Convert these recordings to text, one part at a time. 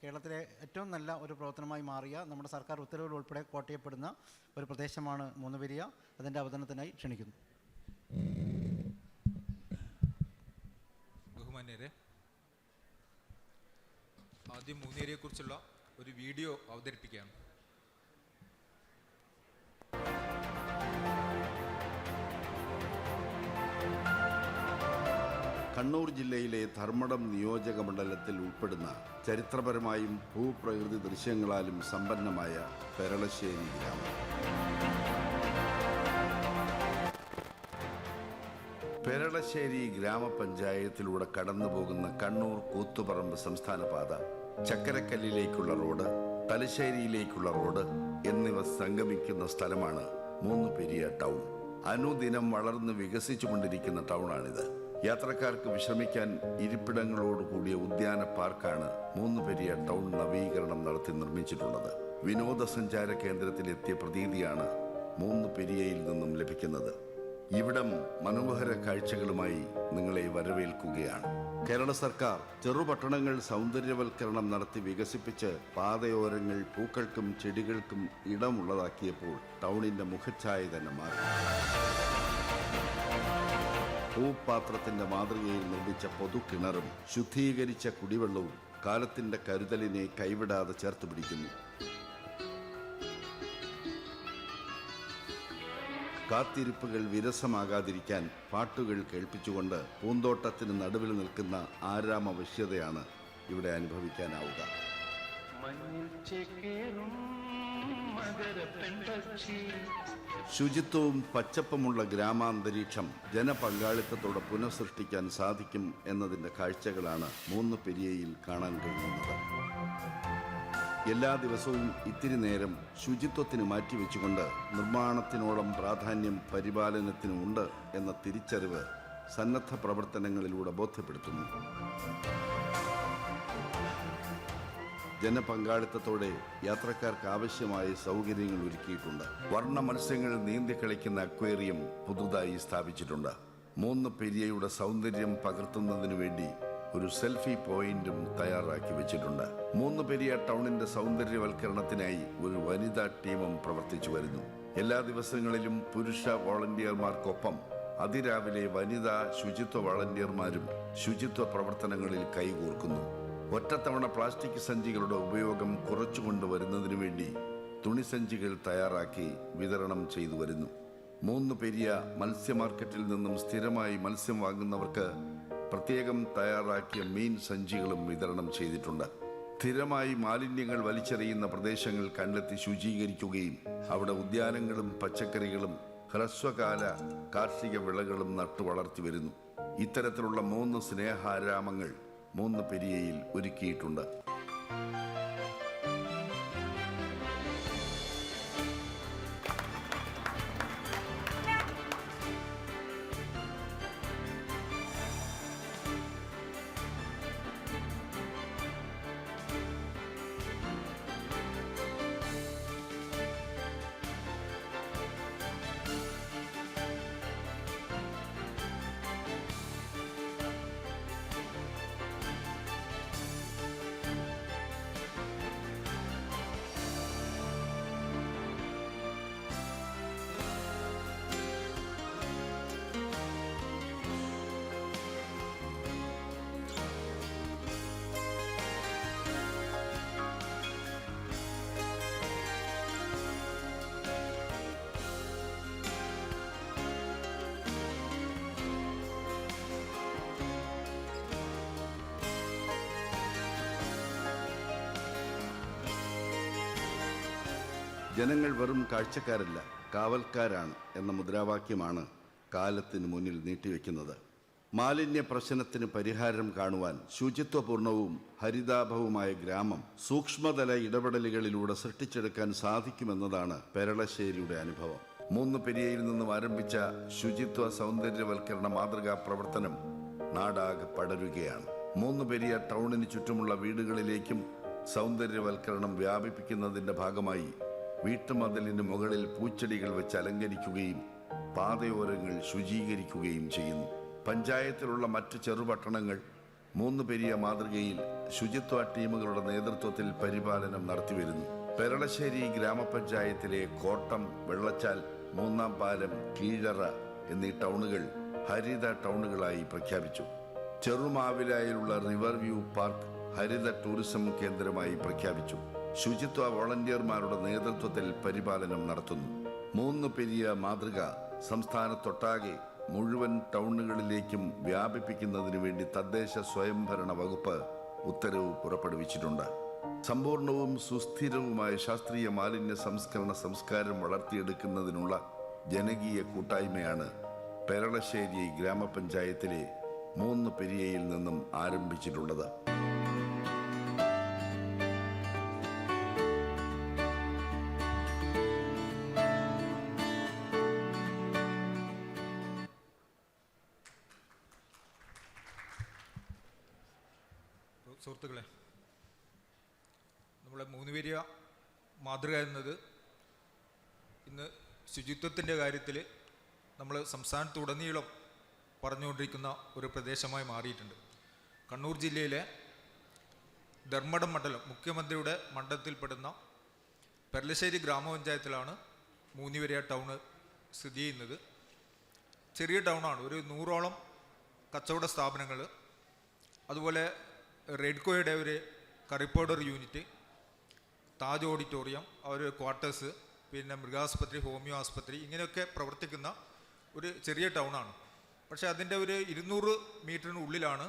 കേരളത്തിലെ ഏറ്റവും നല്ല ഒരു പ്രവർത്തനമായി മാറിയ നമ്മുടെ സർക്കാർ ഉത്തരവുകൾ ഉൾപ്പെടെ കോട്ടയപ്പെടുന്ന ഒരു പ്രദേശമാണ് മൂന്നുപെരിയ. അതിന്റെ അവതരണത്തിനായി ക്ഷണിക്കുന്നു. ബഹുമാന്യരെ ആദ്യം മൂന്നേരിയെക്കുറിച്ചുള്ള ഒരു വീഡിയോ അവതരിപ്പിക്കുകയാണ് കണ്ണൂർ ജില്ലയിലെ ധർമ്മടം നിയോജക മണ്ഡലത്തിൽ ഉൾപ്പെടുന്ന ചരിത്രപരമായും ഭൂപ്രകൃതി ദൃശ്യങ്ങളാലും സമ്പന്നമായ പെരളശ്ശേരി ഗ്രാമം. പെരളശ്ശേരി ഗ്രാമപഞ്ചായത്തിലൂടെ കടന്നുപോകുന്ന കണ്ണൂർ കൂത്തുപറമ്പ് സംസ്ഥാന പാത ചക്കരക്കല്ലിലേക്കുള്ള റോഡ് തലശ്ശേരിയിലേക്കുള്ള റോഡ് എന്നിവ സംഗമിക്കുന്ന സ്ഥലമാണ് മൂന്ന് പെരിയ ടൗൺ. അനുദിനം വളർന്ന് വികസിച്ചുകൊണ്ടിരിക്കുന്ന ടൗണാണിത്. യാത്രക്കാർക്ക് വിശ്രമിക്കാൻ ഇരിപ്പിടങ്ങളോടുകൂടിയ ഉദ്യാന പാർക്കാണ് മൂന്ന് പെരിയ ടൗൺ നവീകരണം നടത്തി നിർമ്മിച്ചിട്ടുള്ളത്. വിനോദസഞ്ചാര കേന്ദ്രത്തിലെത്തിയ പ്രതീതിയാണ് മൂന്ന് പെരിയയിൽ നിന്നും ലഭിക്കുന്നത്. ഇവിടം മനോഹര കാഴ്ചകളുമായി നിങ്ങളെ വരവേൽക്കുകയാണ്. കേരള സർക്കാർ ചെറുപട്ടണങ്ങൾ സൗന്ദര്യവൽക്കരണം നടത്തി വികസിപ്പിച്ച് പാതയോരങ്ങൾ പൂക്കൾക്കും ചെടികൾക്കും ഇടമുള്ളതാക്കിയപ്പോൾ ടൗണിന്റെ മുഖച്ഛായ തന്നെ മാറി. ഭൂപാത്രത്തിന്റെ മാതൃകയിൽ നിർമ്മിച്ച പൊതുകിണറും ശുദ്ധീകരിച്ച കുടിവെള്ളവും കാലത്തിന്റെ കരുതലിനെ കൈവിടാതെ ചേർത്ത് പിടിക്കുന്നു. കാത്തിരിപ്പുകൾ വിരസമാകാതിരിക്കാൻ പാട്ടുകൾ കേൾപ്പിച്ചുകൊണ്ട് പൂന്തോട്ടത്തിന് നടുവിൽ നിൽക്കുന്ന ആരാമ വശ്യതയാണ് ഇവിടെ അനുഭവിക്കാനാവുക. മഞ്ഞിൽ ശുചിത്വവും പച്ചപ്പുമുള്ള ഗ്രാമാന്തരീക്ഷം ജനപങ്കാളിത്തത്തോടെ പുനഃസൃഷ്ടിക്കാൻ സാധിക്കും എന്നതിന്റെ കാഴ്ചകളാണ് മൂന്ന് പെരിയയിൽ കാണാൻ കഴിയുന്നത്. എല്ലാ ദിവസവും ഇത്തിരി നേരം ശുചിത്വത്തിന് മാറ്റിവെച്ചുകൊണ്ട് നിർമ്മാണത്തിനോളം പ്രാധാന്യം പരിപാലനത്തിനുമുണ്ട് എന്ന തിരിച്ചറിവ് സന്നദ്ധ പ്രവർത്തനങ്ങളിലൂടെ ബോധ്യപ്പെടുത്തുന്നു. ജനപങ്കാളിത്തത്തോടെ യാത്രക്കാർക്ക് ആവശ്യമായ സൗകര്യങ്ങൾ ഒരുക്കിയിട്ടുണ്ട്. വർണ മത്സ്യങ്ങൾ നീന്തി കളിക്കുന്ന അക്വേറിയം പുതുതായി സ്ഥാപിച്ചിട്ടുണ്ട്. മൂന്ന് പെരിയയുടെ സൗന്ദര്യം പകർത്തുന്നതിനു വേണ്ടി ഒരു സെൽഫി പോയിന്റും തയ്യാറാക്കി വെച്ചിട്ടുണ്ട്. മൂന്ന് പെരിയ ടൗണിന്റെ സൗന്ദര്യവൽക്കരണത്തിനായി ഒരു വനിതാ ടീമും പ്രവർത്തിച്ചു വരുന്നു. എല്ലാ ദിവസങ്ങളിലും പുരുഷ വോളണ്ടിയർമാർക്കൊപ്പം അതിരാവിലെ വനിതാ ശുചിത്വ വോളണ്ടിയർമാരും ശുചിത്വ പ്രവർത്തനങ്ങളിൽ കൈകോർക്കുന്നു. ഒറ്റത്തവണ പ്ലാസ്റ്റിക് സഞ്ചികളുടെ ഉപയോഗം കുറച്ചുകൊണ്ടുവരുന്നതിനു വേണ്ടി തുണിസഞ്ചികൾ തയ്യാറാക്കി വിതരണം ചെയ്തു വരുന്നു. മൂന്ന് പെരിയ മത്സ്യ മാർക്കറ്റിൽ നിന്നും സ്ഥിരമായി മത്സ്യം വാങ്ങുന്നവർക്ക് പ്രത്യേകം തയ്യാറാക്കിയ മീൻ സഞ്ചികളും വിതരണം ചെയ്തിട്ടുണ്ട്. സ്ഥിരമായി മാലിന്യങ്ങൾ വലിച്ചെറിയുന്ന പ്രദേശങ്ങൾ കണ്ടെത്തി ശുചീകരിക്കുകയും അവിടെ ഉദ്യാനങ്ങളും പച്ചക്കറികളും ഹ്രസ്വകാല കാർഷിക വിളകളും നട്ടു വളർത്തി വരുന്നു. ഇത്തരത്തിലുള്ള മൂന്ന് സ്നേഹാരാമങ്ങൾ മൂന്ന് പെരിയയിൽ ഒരുക്കിയിട്ടുണ്ട്. ജനങ്ങൾ വെറും കാഴ്ചക്കാരല്ല കാവൽക്കാരാണ് എന്ന മുദ്രാവാക്യമാണ് കാലത്തിന് മുന്നിൽ നീട്ടിവെക്കുന്നത്. മാലിന്യ പ്രശ്നത്തിന് പരിഹാരം കാണുവാൻ ശുചിത്വപൂർണവും ഹരിതാഭവുമായ ഗ്രാമം സൂക്ഷ്മതല ഇടപെടലുകളിലൂടെ സൃഷ്ടിച്ചെടുക്കാൻ സാധിക്കുമെന്നതാണ് പെരളശ്ശേരിയുടെ അനുഭവം. മൂന്ന് പെരിയയിൽ നിന്നും ആരംഭിച്ച ശുചിത്വ സൗന്ദര്യവൽക്കരണ മാതൃകാ പ്രവർത്തനം നാടാകെ പടരുകയാണ്. മൂന്ന് പെരിയ ടൗണിന് ചുറ്റുമുള്ള വീടുകളിലേക്കും സൗന്ദര്യവൽക്കരണം വ്യാപിപ്പിക്കുന്നതിന്റെ ഭാഗമായി വീട്ടുമതിലിന് മുകളിൽ പൂച്ചെടികൾ വെച്ച് അലങ്കരിക്കുകയും പാതയോരങ്ങൾ ശുചീകരിക്കുകയും ചെയ്യുന്നു. പഞ്ചായത്തിലുള്ള മറ്റ് ചെറുപട്ടണങ്ങൾ മൂന്ന് പെരിയ മാതൃകയിൽ ശുചിത്വ ടീമുകളുടെ നേതൃത്വത്തിൽ പരിപാലനം നടത്തിവരുന്നു. പെരളശ്ശേരി ഗ്രാമപഞ്ചായത്തിലെ കോട്ടം വെള്ളച്ചാൽ മൂന്നാം പാലം കീഴറ എന്നീ ടൗണുകൾ ഹരിത ടൗണുകളായി പ്രഖ്യാപിച്ചു. ചെറുമാവിലായിലുള്ള റിവർ വ്യൂ പാർക്ക് ഹരിത ടൂറിസം കേന്ദ്രമായി പ്രഖ്യാപിച്ചു. ശുചിത്വ വോളണ്ടിയർമാരുടെ നേതൃത്വത്തിൽ പരിപാലനം നടത്തുന്നു. മൂന്ന് പെരിയ മാതൃക സംസ്ഥാനത്തൊട്ടാകെ മുഴുവൻ ടൗണുകളിലേക്കും വ്യാപിപ്പിക്കുന്നതിനു വേണ്ടി തദ്ദേശ സ്വയംഭരണ വകുപ്പ് ഉത്തരവ് പുറപ്പെടുവിച്ചിട്ടുണ്ട്. സമ്പൂർണവും സുസ്ഥിരവുമായ ശാസ്ത്രീയ മാലിന്യ സംസ്കരണ സംസ്കാരം വളർത്തിയെടുക്കുന്നതിനുള്ള ജനകീയ കൂട്ടായ്മയാണ് പെരളശ്ശേരി ഗ്രാമപഞ്ചായത്തിലെ മൂന്ന് പെരിയയിൽ നിന്നും ആരംഭിച്ചിട്ടുള്ളത്. സുഹൃത്തുക്കളെ നമ്മളെ മൂന്ന് പേരിയ മാതൃക എന്നത് ഇന്ന് ശുചിത്വത്തിന്റെ കാര്യത്തിൽ നമ്മൾ സംസ്ഥാനത്തുടനീളം പറഞ്ഞുകൊണ്ടിരിക്കുന്ന ഒരു പ്രദേശമായി മാറിയിട്ടുണ്ട്. കണ്ണൂർ ജില്ലയിലെ ധർമ്മടം മണ്ഡലം മുഖ്യമന്ത്രിയുടെ മണ്ഡലത്തിൽപ്പെടുന്ന പെർലശ്ശേരി ഗ്രാമപഞ്ചായത്തിലാണ് മൂന്നിവരിയ ടൗണ് സ്ഥിതി ചെയ്യുന്നത്. ചെറിയ ടൗണാണ് ഒരു നൂറോളം കച്ചവട സ്ഥാപനങ്ങൾ അതുപോലെ റെഡ്കോയുടെ ഒരു curry powder unit Taj auditorium ഒരു ക്വാർട്ടേഴ്സ് പിന്നെ മൃഗാസ്പത്രി ഹോമിയോ ആസ്പത്രി ഇങ്ങനെയൊക്കെ പ്രവർത്തിക്കുന്ന ഒരു ചെറിയ ടൗണാണ്. പക്ഷേ അതിന്റെ ഒരു ഇരുന്നൂറ് മീറ്ററിനുള്ളിലാണ്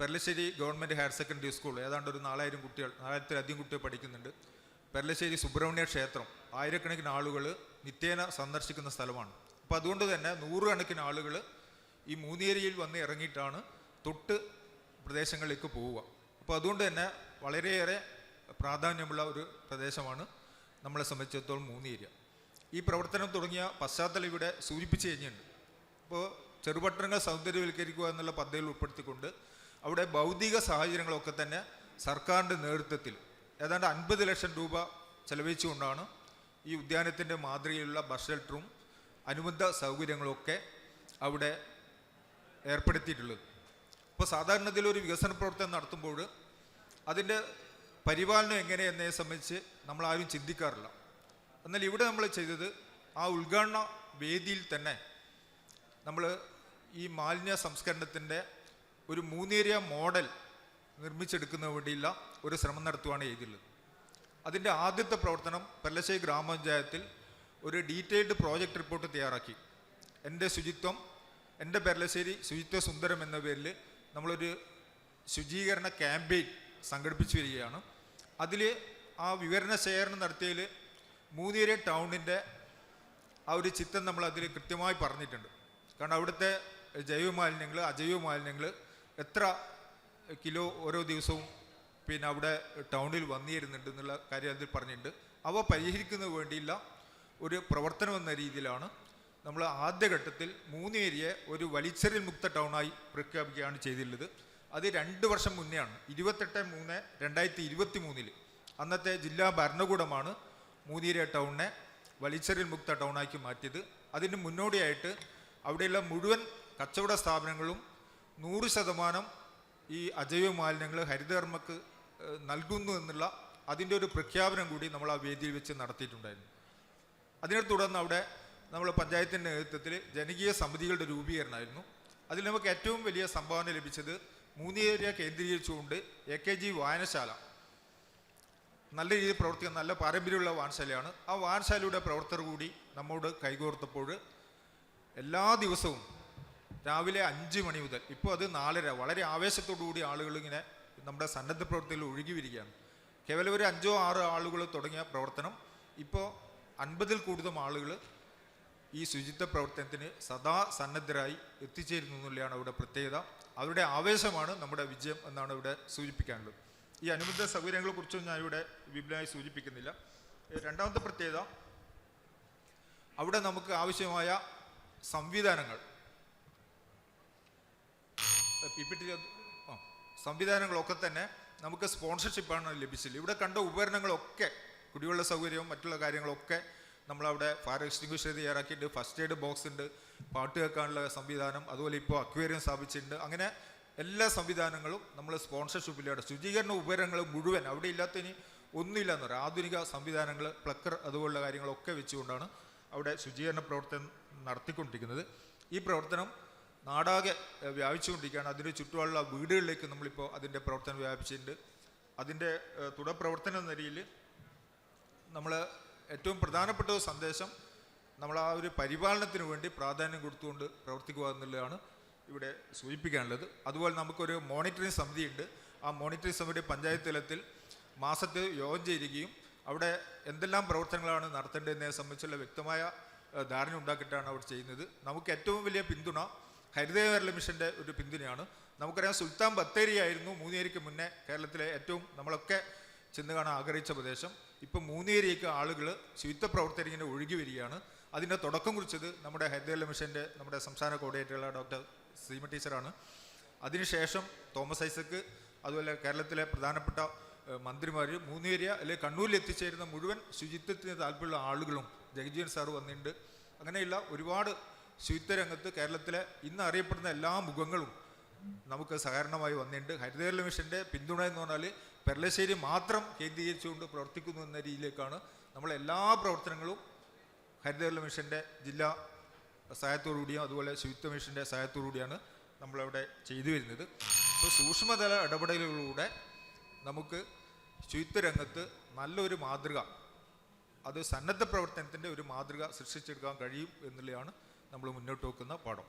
Perlassery government higher secondary school ഏതാണ്ട് ഒരു നാലായിരം കുട്ടികൾ നാലായിരത്തിലധികം കുട്ടികൾ പഠിക്കുന്നുണ്ട്. പെർലശ്ശേരി സുബ്രഹ്മണ്യ ക്ഷേത്രം ആയിരക്കണക്കിന് ആളുകൾ നിത്യേന സന്ദർശിക്കുന്ന സ്ഥലമാണ്. അപ്പോൾ അതുകൊണ്ട് തന്നെ നൂറുകണക്കിന് ആളുകൾ ഈ മൂന്നേരിയിൽ വന്ന് ഇറങ്ങിയിട്ടാണ് തൊട്ട് പ്രദേശങ്ങളിലേക്ക് പോവുക. അപ്പോൾ അതുകൊണ്ട് തന്നെ വളരെയേറെ പ്രാധാന്യമുള്ള ഒരു പ്രദേശമാണ് നമ്മളെ സംബന്ധിച്ചിടത്തോളം മൂന്നേരിയ ഈ പ്രവർത്തനം തുടങ്ങിയ പശ്ചാത്തലം ഇവിടെ സൂചിപ്പിച്ച് കഴിഞ്ഞിട്ടുണ്ട്. അപ്പോൾ ചെറുപട്ടണങ്ങൾ സൗന്ദര്യവൽക്കരിക്കുക എന്നുള്ള പദ്ധതിയിൽ ഉൾപ്പെടുത്തിക്കൊണ്ട് അവിടെ ഭൗതിക സാഹചര്യങ്ങളൊക്കെ തന്നെ സർക്കാരിന്റെ നേതൃത്വത്തിൽ ഏതാണ്ട് അൻപത് ലക്ഷം രൂപ ചെലവഴിച്ചുകൊണ്ടാണ് ഈ ഉദ്യാനത്തിന്റെ മാതൃകയിലുള്ള ബസ് ഷെൽട്ടറും അനുബന്ധ സൗകര്യങ്ങളൊക്കെ അവിടെ ഏർപ്പെടുത്തിയിട്ടുള്ളത്. ഇപ്പോൾ സാധാരണത്തിൽ ഒരു വികസന പ്രവർത്തനം നടത്തുമ്പോൾ അതിന്റെ പരിപാലനം എങ്ങനെ എന്നതിനെ സംബന്ധിച്ച് നമ്മൾ ആരും ചിന്തിക്കാറില്ല. എന്നാൽ ഇവിടെ നമ്മൾ ചെയ്തത് ആ ഉദ്ഘാടന വേദിയിൽ തന്നെ നമ്മൾ ഈ മാലിന്യ സംസ്കരണത്തിന്റെ ഒരു മൂന്നേരിയ മോഡൽ നിർമ്മിച്ചെടുക്കുന്നതിന് വേണ്ടിയുള്ള ഒരു ശ്രമം നടത്തുകയാണ് ചെയ്തിട്ടുള്ളത്. അതിന്റെ ആദ്യത്തെ പ്രവർത്തനം പെല്ലശ്ശേരി ഗ്രാമപഞ്ചായത്തിൽ ഒരു ഡീറ്റെയിൽഡ് പ്രോജക്റ്റ് റിപ്പോർട്ട് തയ്യാറാക്കി. എന്റെ ശുചിത്വം എന്റെ പെരലശ്ശേരി ശുചിത്വ സുന്ദരം എന്ന പേരിൽ നമ്മളൊരു ശുചീകരണ ക്യാമ്പയിൻ സംഘടിപ്പിച്ചു വരികയാണ്. അതിൽ ആ വിവരണ ശേഖരണം നടത്തിയതിൽ മൂന്നേരിയ ടൗണിന്റെ ആ ഒരു ചിത്രം നമ്മൾ അതിൽ കൃത്യമായി പറഞ്ഞിട്ടുണ്ട്. കാരണം അവിടുത്തെ ജൈവ മാലിന്യങ്ങൾ അജൈവ മാലിന്യങ്ങൾ എത്ര കിലോ ഓരോ ദിവസവും പിന്നെ അവിടെ ടൗണിൽ വന്നിരുന്നുണ്ട് എന്നുള്ള കാര്യം അതിൽ പറഞ്ഞിട്ടുണ്ട്. അവ പരിഹരിക്കുന്നതിന് വേണ്ടിയുള്ള ഒരു പ്രവർത്തനം എന്ന രീതിയിലാണ് നമ്മൾ ആദ്യഘട്ടത്തിൽ മൂന്ന് ഏരിയ ഒരു വലിച്ചെറിൽ മുക്ത ടൗണായി പ്രഖ്യാപിക്കുകയാണ് ചെയ്തിട്ടുള്ളത്. അത് രണ്ട് വർഷം മുന്നെയാണ്. ഇരുപത്തെട്ട് മൂന്ന് രണ്ടായിരത്തി ഇരുപത്തി മൂന്നിൽ അന്നത്തെ ജില്ലാ ഭരണകൂടമാണ് മൂന്നേരിയ ടൗണിനെ വലിച്ചെറിൽ മുക്ത ടൗണാക്കി മാറ്റിയത്. അതിന് മുന്നോടിയായിട്ട് അവിടെയുള്ള മുഴുവൻ കച്ചവട സ്ഥാപനങ്ങളും നൂറ് ശതമാനം ഈ അജൈവ മാലിന്യങ്ങൾ ഹരിതകർമ്മക്ക് നൽകുന്നു എന്നുള്ള അതിന്റെ ഒരു പ്രഖ്യാപനം കൂടി നമ്മൾ ആ വേദിയിൽ വെച്ച് നടത്തിയിട്ടുണ്ടായിരുന്നു. അതിനെ തുടർന്ന് അവിടെ നമ്മൾ പഞ്ചായത്തിന്റെ നേതൃത്വത്തിൽ ജനകീയ സമിതികളുടെ രൂപീകരണമായിരുന്നു. അതിൽ നമുക്ക് ഏറ്റവും വലിയ സംഭാവന ലഭിച്ചത് മൂന്നേരിയ കേന്ദ്രീകരിച്ചുകൊണ്ട് എ കെ ജി വായനശാല. നല്ല രീതിയിൽ പ്രവർത്തിക്കുന്ന നല്ല പാരമ്പര്യമുള്ള വായനശാലയാണ്. ആ വായനശാലയുടെ പ്രവർത്തകർ കൂടി നമ്മോട് കൈകോർത്തപ്പോൾ എല്ലാ ദിവസവും രാവിലെ അഞ്ച് മണി മുതൽ ഇപ്പോൾ അത് നാലര വളരെ ആവേശത്തോടു കൂടി ആളുകൾ ഇങ്ങനെ നമ്മുടെ സന്നദ്ധ പ്രവർത്തനത്തിൽ ഒഴുകി വരികയാണ്. കേവലം ഒരു അഞ്ചോ ആറോ ആളുകൾ തുടങ്ങിയ പ്രവർത്തനം. ഇപ്പോൾ അൻപതിൽ കൂടുതൽ ആളുകൾ ഈ ശുചിത്വ പ്രവർത്തനത്തിന് സദാ സന്നദ്ധരായി എത്തിച്ചേരുന്നു എന്നുള്ളതാണ് അവിടെ പ്രത്യേകത. അവരുടെ ആവേശമാണ് നമ്മുടെ വിജയം എന്നാണ് ഇവിടെ സൂചിപ്പിക്കാനുള്ളത്. ഈ അനുബന്ധ സൗകര്യങ്ങളെക്കുറിച്ചും ഞാൻ ഇവിടെ വിപുലമായി സൂചിപ്പിക്കുന്നില്ല. രണ്ടാമത്തെ പ്രത്യേകത അവിടെ നമുക്ക് ആവശ്യമായ സംവിധാനങ്ങൾ. സംവിധാനങ്ങളൊക്കെ തന്നെ നമുക്ക് സ്പോൺസർഷിപ്പാണ് ലഭിച്ചത് ഇവിടെ കണ്ട ഉപകരണങ്ങളൊക്കെ കുടിവെള്ള സൗകര്യവും മറ്റുള്ള കാര്യങ്ങളൊക്കെ നമ്മളവിടെ ഫയർ എക്സ്റ്റിങ്വിഷർ തയ്യാറാക്കിയിട്ട് ഫസ്റ്റ് എയ്ഡ് ബോക്സ് ഉണ്ട്. പാട്ട് കേൾക്കാനുള്ള സംവിധാനം അതുപോലെ ഇപ്പോൾ അക്വേറിയം സ്ഥാപിച്ചിട്ടുണ്ട്. അങ്ങനെ എല്ലാ സംവിധാനങ്ങളും നമ്മൾ സ്പോൺസർഷിപ്പിലൂടെ ശുചീകരണ ഉപകരണങ്ങൾ മുഴുവൻ അവിടെ ഇല്ലാത്തതിന് ഒന്നുമില്ല എന്ന് പറയാം. ആധുനിക സംവിധാനങ്ങൾ പ്ലക്കർ അതുപോലുള്ള കാര്യങ്ങളൊക്കെ വെച്ചുകൊണ്ടാണ് അവിടെ ശുചീകരണ പ്രവർത്തനം നടത്തിക്കൊണ്ടിരിക്കുന്നത്. ഈ പ്രവർത്തനം നാടാകെ വ്യാപിച്ചുകൊണ്ടിരിക്കുകയാണ്. അതിന് ചുറ്റുമുള്ള വീടുകളിലേക്ക് നമ്മളിപ്പോൾ അതിന്റെ പ്രവർത്തനം വ്യാപിച്ചിട്ടുണ്ട്. അതിന്റെ ഏഹ്, തുടർ പ്രവർത്തന നിലയിൽ നമ്മൾ ഏറ്റവും പ്രധാനപ്പെട്ട ഒരു സന്ദേശം നമ്മൾ ആ ഒരു പരിപാലനത്തിന് വേണ്ടി പ്രാധാന്യം കൊടുത്തുകൊണ്ട് പ്രവർത്തിക്കുക എന്നുള്ളതാണ് ഇവിടെ സൂചിപ്പിക്കാനുള്ളത്. അതുപോലെ നമുക്കൊരു മോണിറ്ററിംഗ് സമിതിയുണ്ട്. ആ മോണിറ്ററിംഗ് സമിതി പഞ്ചായത്ത് തലത്തിൽ മാസത്തിൽ യോഗം ചേരുകയും അവിടെ എന്തെല്ലാം പ്രവർത്തനങ്ങളാണ് നടത്തേണ്ടതെന്നതിനെ സംബന്ധിച്ചുള്ള വ്യക്തമായ ധാരണ ഉണ്ടാക്കിയിട്ടാണ് അവിടെ ചെയ്യുന്നത്. നമുക്ക് ഏറ്റവും വലിയ പിന്തുണ ഹരിതകേരള മിഷന്റെ ഒരു പിന്തുണയാണ്. നമുക്കറിയാം സുൽത്താൻ ബത്തേരി ആയിരുന്നു മൂന്നേരിക്ക് മുന്നേ കേരളത്തിലെ ഏറ്റവും നമ്മളൊക്കെ ചെന്ന് കാണാൻ ആഗ്രഹിച്ച പ്രദേശം. ഇപ്പം മൂന്നേരിയൊക്കെ ആളുകൾ ശുചിത്വ പ്രവർത്തനത്തിന് ഒഴുകി വരികയാണ്. അതിന്റെ തുടക്കം കുറിച്ചത് നമ്മുടെ ഹരിതകേരള മിഷന്റെ നമ്മുടെ സംസ്ഥാന കോർഡിനേറ്ററുള്ള ഡോക്ടർ സീമ ടീച്ചറാണ്. അതിനുശേഷം തോമസ് ഐസക്ക് അതുപോലെ കേരളത്തിലെ പ്രധാനപ്പെട്ട മന്ത്രിമാർ മൂന്നേരിയ അല്ലെങ്കിൽ കണ്ണൂരിൽ എത്തിച്ചേരുന്ന മുഴുവൻ ശുചിത്വത്തിന് താല്പര്യമുള്ള ആളുകളും ജഗജീവൻ സാറ് വന്നിട്ടുണ്ട്. അങ്ങനെയുള്ള ഒരുപാട് ശുചിത്വ രംഗത്ത് കേരളത്തിലെ ഇന്ന് അറിയപ്പെടുന്ന എല്ലാ മുഖങ്ങളും നമുക്ക് സഹകരണമായി വന്നിട്ടുണ്ട്. ഹരിതകേരള മിഷന്റെ പിന്തുണ എന്ന് പറഞ്ഞാൽ പെർലശ്ശേരി മാത്രം കേന്ദ്രീകരിച്ചുകൊണ്ട് പ്രവർത്തിക്കുന്നു എന്ന രീതിയിലേക്കാണ് നമ്മളെല്ലാ പ്രവർത്തനങ്ങളും ഹരിതകേരള മിഷന്റെ ജില്ലാ സഹായത്തോടുകൂടിയും അതുപോലെ ശുചിത്വ മിഷന്റെ സഹായത്തോടുകൂടിയാണ് നമ്മളവിടെ ചെയ്തു വരുന്നത്. അപ്പോൾ സൂക്ഷ്മതല ഇടപെടലുകളിലൂടെ നമുക്ക് ശുചിത്വ രംഗത്ത് നല്ലൊരു മാതൃക അത് സന്നദ്ധ പ്രവർത്തനത്തിന്റെ ഒരു മാതൃക സൃഷ്ടിച്ചെടുക്കാൻ കഴിയും എന്നുള്ളതാണ് നമ്മൾ മുന്നോട്ട് വെക്കുന്ന പാഠം.